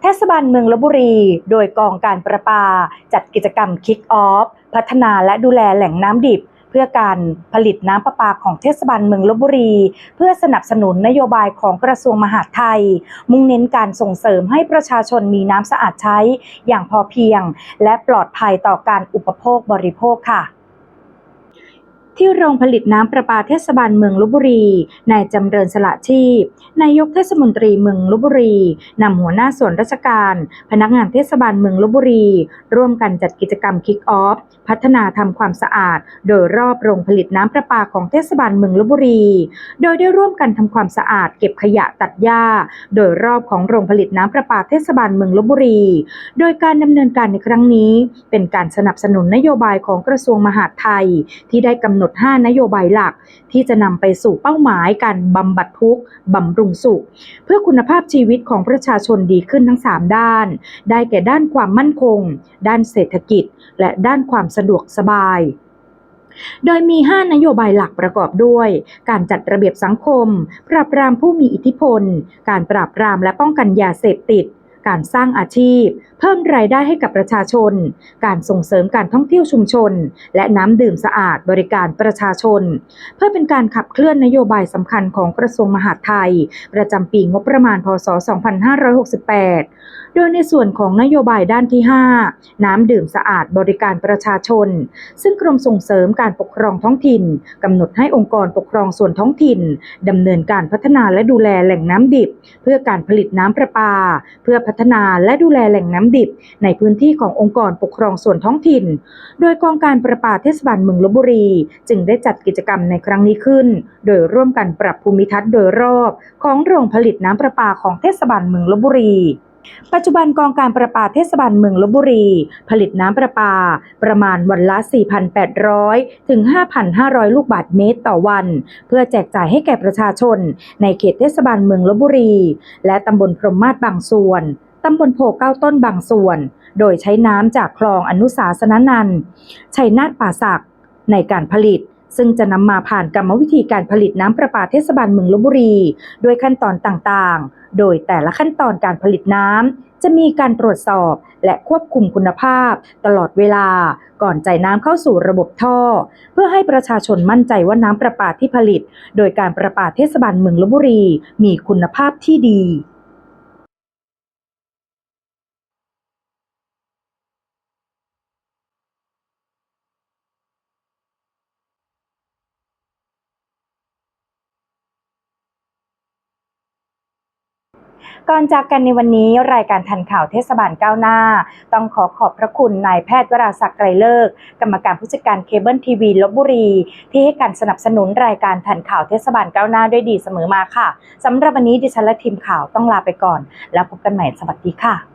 เทศบาลเมืองลบบุรี โดยกองการประปา จัดกิจกรรมคิกออฟพัฒนาและดูแลแหล่งน้ำดิบ เพื่อการผลิตน้ำประปาของเทศบาลเมืองลบบุรี เพื่อสนับสนุนนโยบายของกระทรวงมหาดไทย มุ่งเน้นการส่งเสริมให้ประชาชนมีน้ำสะอาดใช้ อย่างพอเพียง และปลอดภัยต่อการอุปโภคบริโภคค่ะ ที่โรงผลิตน้ำประปาเทศบาลเมืองลบบุรี นายจำเริญสละชีพ นายกเทศมนตรีเมืองลบบุรี นำหัวหน้าส่วนราชการ พนักงานเทศบาลเมืองลบบุรี ร่วมกันจัดกิจกรรมคิกออฟ พัฒนาทำความสะอาด โดยรอบโรงผลิตน้ำประปาของเทศบาลเมืองลบบุรี โดยได้ร่วมกันทำความสะอาดเก็บขยะตัดหญ้า โดยรอบของโรงผลิตน้ำประปาเทศบาลเมืองลบบุรี โดยการดำเนินการในครั้งนี้ เป็นการสนับสนุนนโยบายของกระทรวงมหาดไทยที่ได้กำหนด5 นโยบายหลัก ที่จะนำไปสู่เป้าหมายการบำบัดทุกข์บำรุงสุข เพื่อคุณภาพชีวิตของประชาชนดีขึ้นทั้ง 3 ด้าน ได้แก่ด้านความมั่นคง ด้านเศรษฐกิจ และด้านความสะดวกสบายโดยมี 5 นโยบายหลักประกอบด้วย การจัดระเบียบสังคม ปราบปรามผู้มีอิทธิพล การปราบปรามและป้องกันยาเสพติด การสร้างอาชีพ เพิ่มรายได้ให้กับประชาชน การส่งเสริมการท่องเที่ยวชุมชน และน้ำดื่มสะอาดบริการประชาชน เพื่อเป็นการขับเคลื่อนนโยบายสำคัญของกระทรวงมหาดไทย ประจำปีงบประมาณพศ 2568 โดยในส่วนของนโยบายด้านที่ 5 น้ำดื่มสะอาดบริการประชาชน ซึ่งกรมส่งเสริมการปกครองท้องถิ่นกำหนดให้องค์กรปกครองส่วนท้องถิ่นดำเนินการพัฒนาและดูแลแหล่งน้ำดิบ เพื่อการผลิตน้ำประปา เพื่อพัฒนาและดูแลแหล่งน้ำดิบ ในพื้นที่ขององค์กรปกครองส่วนท้องถิ่น โดยกองการประปาเทศบาลเมืองลบบุรี จึงได้จัดกิจกรรมในครั้งนี้ขึ้น โดยร่วมกันปรับภูมิทัศน์โดยรอบ ของโรงผลิตน้ำประปาของเทศบาลเมืองลบบุรี ปัจจุบันกองการประปาเทศบาลเมืองลบบุรี ผลิตน้ำประปา ประมาณวันละ 4,800 ถึง 5,500 ลูกบาศก์เมตรต่อวัน เพื่อแจกจ่ายให้แก่ประชาชน ในเขตเทศบาลเมืองลบบุรี และตำบลพรหมมาศบางส่วนตำบลโพเก้าต้นบางส่วน โดยใช้น้ำจากคลองอนุสาสนนันชัยนาทป่าสักในการผลิต ซึ่งจะนำมาผ่านกรรมวิธีการผลิตน้ำประปาเทศบาลเมืองลบบุรีโดยขั้นตอนต่างๆ โดยแต่ละขั้นตอนการผลิตน้ำจะมีการตรวจสอบและควบคุมคุณภาพ ตลอดเวลาก่อนจ่ายน้ำเข้าสู่ระบบท่อ เพื่อให้ประชาชนมั่นใจว่าน้ำประปาที่ผลิต โดยการประปาเทศบาลเมืองลบบุรีมีคุณภาพที่ดี ก่อนจากกันในวันนี้รายการทันข่าวเทศบาลก้าวหน้า ต้องขอขอบพระคุณนายแพทย์วราศักดิ์ไกรเลิก กรรมการผู้จัดการเคเบิลทีวีลบบุรี ที่ให้การสนับสนุนรายการทันข่าวเทศบาลก้าวหน้าด้วยดีเสมอมาค่ะสำหรับวันนี้ดิฉันและทีมข่าวต้องลาไปก่อน แล้วพบกันใหม่สวัสดีค่ะ